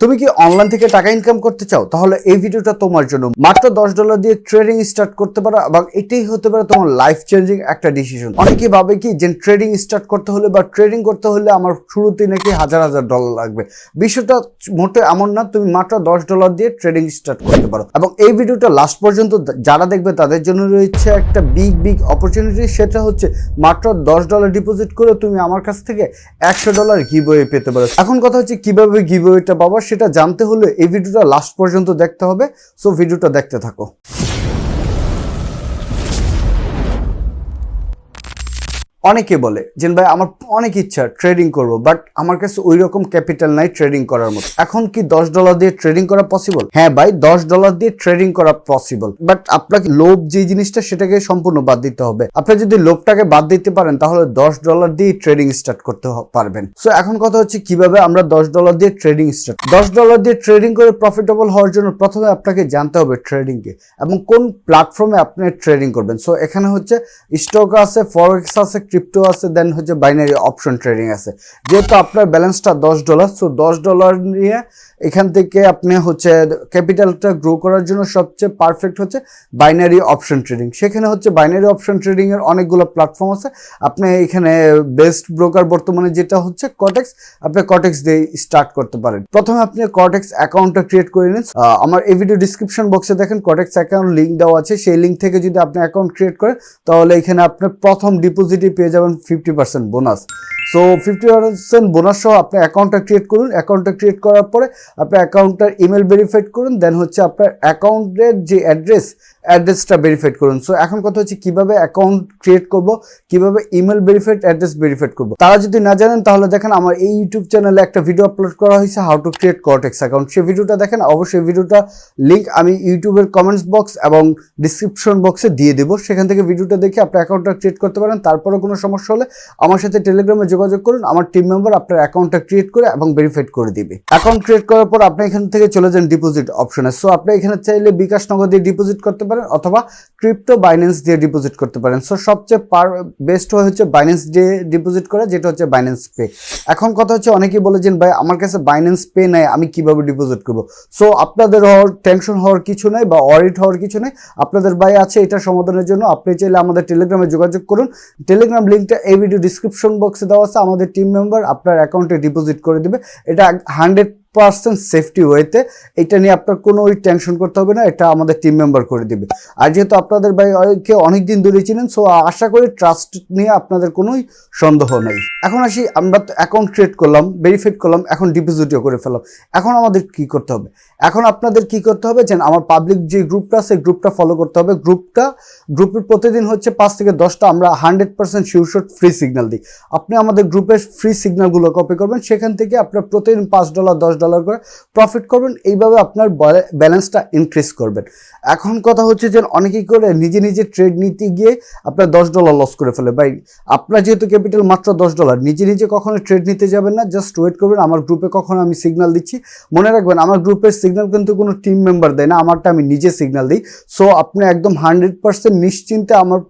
তুমি কি অনলাইন থেকে টাকা ইনকাম করতে চাও? তাহলে এই ভিডিওটা তোমার জন্য। মাত্র দশ ডলার দিয়ে ট্রেডিং স্টার্ট করতে পারো এবং এটাই হতে পারে তোমার লাইফ চেঞ্জিং একটা ডিসিশন অনেকেই ভাবে কি যে ট্রেডিং স্টার্ট করতে হলে বা ট্রেডিং করতে হলে আমার শুরুতে নাকি হাজার হাজার ডলার লাগবে। বিষয়টা মোটে এমন না, তুমি মাত্র দশ ডলার দিয়ে ট্রেডিং স্টার্ট করতে পারো। এবং এই ভিডিওটা লাস্ট পর্যন্ত যারা দেখবে তাদের জন্য রয়েছে একটা বিগ বিগ অপরচুনিটি সেটা হচ্ছে মাত্র দশ ডলার ডিপোজিট করে তুমি আমার কাছ থেকে একশো ডলার গিভওয়ে পেতে পারো। এখন কথা হচ্ছে কীভাবে গিভওয়েটা পাবো সেটা জানতে হলে এই ভিডিওটা লাস্ট পর্যন্ত দেখতে হবে। সো ভিডিওটা দেখতে থাকো। অনেকে বলে যে ভাই, আমার অনেক ইচ্ছা ট্রেডিং করব বাট আমার কাছে ওই রকম ক্যাপিটাল নাই ট্রেডিং করার মতো। এখন কি দশ ডলার দিয়ে ট্রেডিং করা পসিবল হ্যাঁ ভাই, দশ ডলার দিয়ে ট্রেডিং করা পসিবল বাট আপনাকে লোভ যে জিনিসটা সেটাকে সম্পূর্ণ বাদ দিতে হবে। আপনি যদি লোভটাকে বাদ দিতে পারেন, তাহলে দশ ডলার দিয়ে ট্রেডিং স্টার্ট করতে পারবেন। সো এখন কথা হচ্ছে কীভাবে আমরা দশ ডলার দিয়ে ট্রেডিং স্টার্ট দশ ডলার দিয়ে ট্রেডিং করে প্রফিটেবল হওয়ার জন্য প্রথমে আপনাকে জানতে হবে ট্রেডিং কে, এবং কোন প্ল্যাটফর্মে আপনি ট্রেডিং করবেন। সো এখানে হচ্ছে স্টক আছে ফরেক্স আছে ক্রিপ্টো আছে দেন হচ্ছে বাইনারি অপশন ট্রেডিং আছে। যেহেতু আপনার ব্যালেন্সটা দশ ডলার সো দশ ডলার নিয়ে এখান থেকে আপনি হচ্ছে ক্যাপিটালটা গ্রো করার জন্য সবচেয়ে পারফেক্ট হচ্ছে বাইনারি অপশন ট্রেডিং সেখানে হচ্ছে বাইনারি অপশন ট্রেডিং এর অনেকগুলো প্ল্যাটফর্ম আছে। আপনি এখানে বেস্ট ব্রোকার বর্তমানে যেটা হচ্ছে কটেক্স আপনি কটেক্স দিয়ে স্টার্ট করতে পারেন। প্রথমে আপনি কটেক্স অ্যাকাউন্টটা ক্রিয়েট করে নিন। আমার এই ভিডিও ডিসক্রিপশন বক্সে দেখেন কটেক্স অ্যাকাউন্ট লিঙ্ক দেওয়া আছে। সেই লিঙ্ক থেকে যদি আপনি অ্যাকাউন্ট ক্রিয়েট করেন, তাহলে এখানে আপনার প্রথম ডিপোজিটে পেয়ে যাবেন fifty percent bonus so fifty percent bonus সহ আপনি অ্যাকাউন্টটা ক্রিয়েট করুন। অ্যাকাউন্টটা ক্রিয়েট করার পরে আপনার অ্যাকাউন্টটার ইমেল ভেরিফাইড করুন। দেন হচ্ছে আপনার অ্যাকাউন্টের যে অ্যাড্রেস অ্যাড্রেসটা ভেরিফাইড করুন। সো এখন কথা হচ্ছে কীভাবে অ্যাকাউন্ট ক্রিয়েট করব, কীভাবে ইমেল ভেরিফাইড অ্যাড্রেস ভেরিফাইড করব। তারা যদি না জানেন, তাহলে দেখেন আমার এই ইউটিউব চ্যানেলে একটা ভিডিও আপলোড করা হয়েছে how to create Quotex account সেই ভিডিওটা দেখেন, অবশ্যই ভিডিওটা লিঙ্ক আমি ইউটিউবের কমেন্টস বক্স এবং ডিসক্রিপশন বক্সে দিয়ে দেবো। সেখান থেকে ভিডিওটা দেখে আপনার অ্যাকাউন্টটা ক্রিয়েট করতে পারেন। তারপরে কোনো সমস্যা হলে আমার সাথে টেলিগ্রামে যোগাযোগ করুন। আমার টিম মেম্বার আপনার অ্যাকাউন্টটা ক্রিয়েট করে এবং ভেরিফাইড করে দিবে। অ্যাকাউন্ট ক্রিয়েট করার পর আপনি এখান থেকে চলে যান ডিপোজিট অপশনে সো আপনি এখানে চাইলে বিকাশ নগদে ডিপোজিট করতে পারেন অথবা ক্রিপ্টো বাইন্যান্স দিয়ে ডিপোজিট করতে পারেন। সো সবচেয়ে পার বেস্ট হচ্ছে বাইন্যান্স দিয়ে ডিপোজিট করা, যেটা হচ্ছে বাইন্যান্স পে এখন কথা হচ্ছে, অনেকেই বলে যে, ভাই, আমার কাছে বাইন্যান্স পে নাই, আমি কীভাবে ডিপোজিট করব? সো আপনাদের হওয়ার টেনশন হওয়ার কিছু নাই বা অরিট হওয়ার কিছু নেই। আপনাদের ভাই আছে এটা সমাধানের জন্য, আপনি চাইলে আমাদের টেলিগ্রামে যোগাযোগ করুন। টেলিগ্রাম লিঙ্কটা এই ভিডিও ডিসক্রিপশন বক্সে দেওয়া আছে, আমাদের টিম মেম্বার আপনার অ্যাকাউন্টে ডিপোজিট করে দেবে। এটা হান্ড্রেড পার্সেন্ট সেফটি ওয়েতে এটা নিয়ে আপনার কোনো টেনশন করতে হবে না, এটা আমাদের টিম মেম্বার করে দিবে। আর যেহেতু আপনাদের ভাইকে অনেকদিন ধরে চিনেন সো আশা করি ট্রাস্ট নিয়ে আপনাদের কোনোই সন্দেহ নেই। এখন আসি, আমরা তো অ্যাকাউন্ট ক্রিয়েট করলাম ভেরিফাইড করলাম, এখন ডিপোজিটও করে ফেললাম এখন আমাদের কি করতে হবে? এখন আপনাদের কি করতে হবে? যে আমার পাবলিক যে গ্রুপটা আছে গ্রুপটা ফলো করতে হবে। গ্রুপটা গ্রুপের প্রতিদিন হচ্ছে পাঁচ থেকে দশটা, আমরা hundred percent sure shot free signal দিই। আপনি আমাদের গ্রুপের ফ্রি সিগন্যালগুলো কপি করবেন, সেখান থেকে আপনার প্রতিদিন পাঁচ ডলার দশ ডলার করে প্রফিট করবেন, এইভাবে আপনার ব্যালেন্সটা ইনক্রিজ করবেন। এখন কথা হচ্ছে যে অনেকেই করে নিজে নিজে ট্রেড নিতে গিয়ে আপনার দশ ডলার লস করে ফেলে। ভাই, আপনার যেহেতু ক্যাপিটাল মাত্র দশ ডলার নিজে নিজে কখনো ট্রেড নিতে যাবেন না জাস্ট ওয়েট করবেন, আমার গ্রুপে কখনো আমি সিগনাল দিচ্ছি। মনে রাখবেন, আমার গ্রুপের সিগনাল কিন্তু কোনো টিম মেম্বার দেয় না, আমারটা আমি নিজে সিগনাল দিই। সো আপনি একদম হান্ড্রেড পার্সেন্ট নিশ্চিন্তে আমার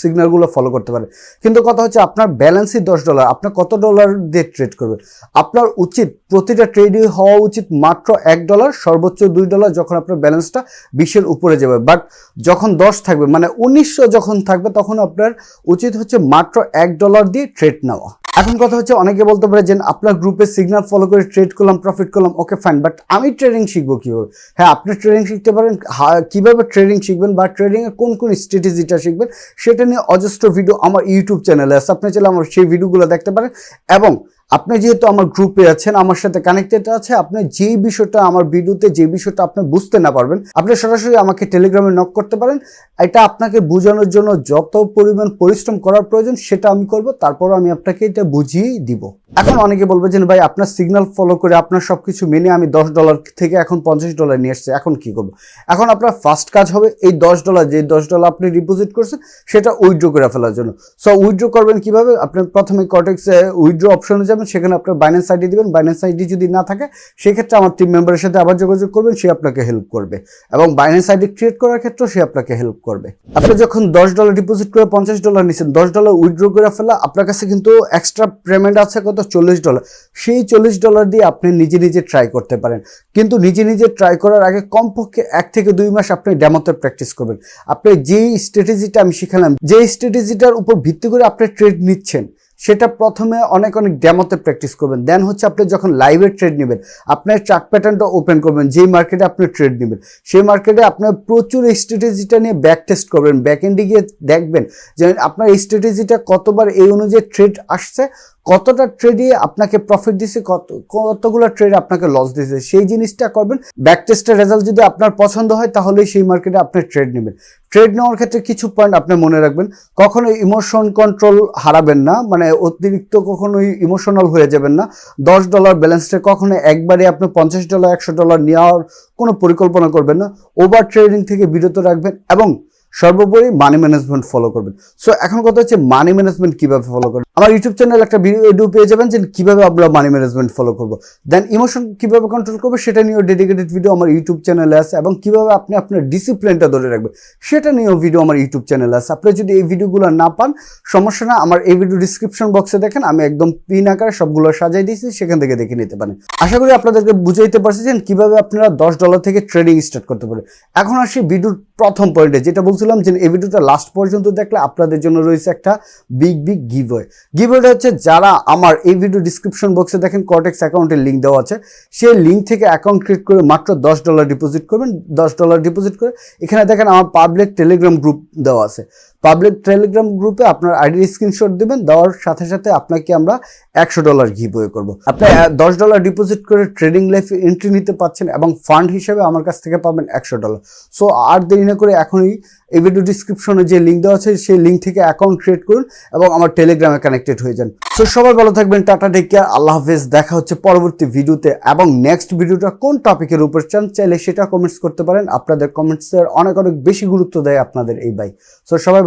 সিগন্যালগুলো ফলো করতে পারে। কিন্তু কথা হচ্ছে আপনার ব্যালেন্সই দশ ডলার আপনার কত ডলার দিয়ে ট্রেড করবে আপনার উচিত প্রতিটা ট্রেডই হওয়া উচিত মাত্র এক ডলার সর্বোচ্চ দুই ডলার যখন আপনার ব্যালেন্সটা বিশের উপরে যাবে। বাট যখন দশ থাকবে মানে উনিশশো যখন থাকবে, তখন আপনার উচিত হচ্ছে মাত্র এক ডলার দিয়ে ট্রেড নেওয়া। এখন কথা হচ্ছে অনেকে বলতে পারে যে আপনার গ্রুপে সিগনাল ফলো করে ট্রেড করলাম প্রফিট করলাম ওকে ফাইন বাট আমি ট্রেডিং শিখব কীভাবে? হ্যাঁ আপনি ট্রেডিং শিখতে পারেন কীভাবে ট্রেডিং শিখবেন বা ট্রেডিংয়ে কোন কোন স্ট্র্যাটেজিটা শিখবেন, সেটা নিয়ে অজস্র ভিডিও আমার ইউটিউব চ্যানেলে আছে, আপনি চাইলে আমার সেই ভিডিওগুলো দেখতে পারেন, এবং আপনি যেহেতু আমার গ্রুপে আছেন, আমার সাথে কানেক্টেড আছে, আপনি যেই বিষয়টা আমার ভিডিওতে যে বিষয়টা আপনি বুঝতে না পারবেন, আপনি সরাসরি আমাকে টেলিগ্রামে নক করতে পারেন। এটা আপনাকে বোঝানোর জন্য যত পরিমাণ পরিশ্রম করার প্রয়োজন, সেটা আমি করব, তারপর আমি আপনাকে এটা বুঝিয়েই দিব। এখন অনেকে বলবে যে ভাই, আপনার সিগন্যাল ফলো করে আপনার সবকিছু মেনে আমি দশ ডলার থেকে এখন পঞ্চাশ ডলার নিয়ে আসছি এখন কি করব? এখন আপনার ফার্স্ট কাজ হবে এই দশ ডলার যে দশ ডলার আপনি ডিপোজিট করছেন, সেটা উইথড্র করে ফেলার জন্য। সো উইথড্র করবেন কীভাবে? আপনি প্রথমে কটেক্সে উইথড্র অপশনে যাবেন, সেখানে আপনার বাইন্যান্স আইডি দিবেন। বাইন্যান্স আইডি যদি না থাকে, সেক্ষেত্রে আমার টিম মেম্বারের সাথে আবার যোগাযোগ করবেন, সে আপনাকে হেল্প করবে। এবং বাইন্যান্স আইডি ক্রিয়েট করার ক্ষেত্রেও সে আপনাকে হেল্প করবে। আপনি যখন দশ ডলার ডিপোজিট করে পঞ্চাশ ডলার নিচ্ছেন দশ ডলার উইথড্র করে ফেলা, আপনার কাছে কিন্তু এক্সট্রা পেমেন্ট আছে কত? চল্লিশ ডলার সেই চল্লিশ ডলার দিয়ে আপনি নিজে নিজে ট্রাই করতে পারেন। কিন্তু নিজে নিজে ট্রাই করার আগে কমপক্ষে এক থেকে দুই মাস আপনি ডেমোতে প্র্যাকটিস করবেন। আপনি যেই স্ট্র্যাটেজিটা আমি শিখালাম, যেই স্ট্র্যাটেজিটার উপর ভিত্তি করে আপনি ট্রেড নিচ্ছেন সেটা প্রথমে অনেক অনেক ডেমোতে প্র্যাকটিস করবেন। দেন হচ্ছে আপনি যখন লাইভে ট্রেড নেবেন, আপনার চার্ট প্যাটার্নটা ওপেন করবেন, যেই মার্কেটে আপনি ট্রেড নেবেন। সেই মার্কেটে আপনার প্রচুর স্ট্র্যাটেজিটা নিয়ে ব্যাক টেস্ট করবেন। ব্যাক এন্ডে গিয়ে দেখবেন যে আপনার স্ট্র্যাটেজিটা কতবার এই অনুযায়ী ট্রেড আসছে, কতটা ট্রেডে আপনাকে প্রফিট দিছে, কত, কতগুলো ট্রেড আপনাকে লস দিছে। সেই জিনিসটা করবেন। ব্যাক টেস্টের রেজাল্ট যদি আপনার পছন্দ হয় তাহলে সেই মার্কেটে আপনি ট্রেড নেবেন। ট্রেড নেওয়ার ক্ষেত্রে কিছু পয়েন্ট আপনি মনে রাখবেন। কখনো ইমোশন কন্ট্রোল হারাবেন না মানে অতিরিক্ত কখনোই ইমোশনাল হয়ে যাবেন না। দশ ডলার ব্যালেন্সটা কখনো একবারে আপনি পঞ্চাশ ডলার একশো ডলার নেওয়ার কোনো পরিকল্পনা করবেন না। ওভার ট্রেডিং থেকে বিরত রাখবেন এবং সর্বোপরি মানি ম্যানেজমেন্ট ফলো করবেন। সো এখন কথা হচ্ছে মানি ম্যানেজমেন্ট কীভাবে ফলো করবেন? আমার ইউটিউব চ্যানেল একটা ভিডিও পেয়ে যাবেন যে কীভাবে আমরা মানি ম্যানেজমেন্ট ফলো করব। দেন ইমোশন কীভাবে কন্ট্রোল করব সেটা নিয়েও ডেডিকেটেড ভিডিও আমার ইউটিউব চ্যানেলে আছে এবং কীভাবে আপনি আপনার ডিসিপ্লিনটা ধরে রাখবেন সেটা নিয়েও ভিডিও আমার ইউটিউব চ্যানেলে আছে। আপনি যদি এই ভিডিওগুলো না পান, সমস্যা না, আমার এই ভিডিও ডিসক্রিপশন বক্সে দেখেন, আমি একদম পিন আকারে সবগুলো সাজাই দিয়েছি, সেখান থেকে দেখে নিতে পারেন। আশা করি আপনাদেরকে বুঝাইতে পারছি যে কীভাবে আপনারা দশ ডলার থেকে ট্রেডিং স্টার্ট করতে পারেন। এখন আসি ভিডিওর প্রথম পয়েন্টে যেটা বলছিলাম যে এই ভিডিওটা লাস্ট পর্যন্ত দেখলে আপনাদের জন্য রয়েছে একটা বিগ বিগ গিভওয়ে গিভওয়েটা হচ্ছে যারা আমার এই ভিডিও ডিসক্রিপশন বক্সে দেখেন কটেক্স অ্যাকাউন্টের লিঙ্ক দেওয়া আছে। সেই লিঙ্ক থেকে অ্যাকাউন্ট ক্রিয়েট করে মাত্র দশ ডলার ডিপোজিট করবেন। দশ ডলার ডিপোজিট করে এখানে দেখেন আমার পাবলিক টেলিগ্রাম গ্রুপ দেওয়া আছে। পাবলিক টেলিগ্রাম গ্রুপে আপনার আইডি স্ক্রিনশট দেবেন, দেওয়ার সাথে সাথে আপনাকে আমরা একশো ডলার গিভওয়ে করব। আপনি দশ ডলার ডিপোজিট করে ট্রেডিং লাইফে এন্ট্রি নিতে পাচ্ছেন এবং ফান্ড হিসেবে আমার কাছ থেকে পাবেন একশো ডলার সো আর দেরি না করে এখনই এই ভিডিও ডিসক্রিপশনে যে লিঙ্ক দেওয়া আছে, সেই লিঙ্ক থেকে অ্যাকাউন্ট ক্রিয়েট করুন এবং আমার টেলিগ্রামে কানেক্টেড হয়ে যান। সো সবাই ভালো থাকবেন, টাটা টেক কেয়ার আল্লাহ হাফেজ। দেখা হচ্ছে পরবর্তী ভিডিওতে এবং নেক্সট ভিডিওটা কোন টপিকের উপর চান, চাইলে সেটা কমেন্টস করতে পারেন। আপনাদের কমেন্টসের অনেক অনেক বেশি গুরুত্ব দেয় আপনাদের এই ভাই। সো সবাই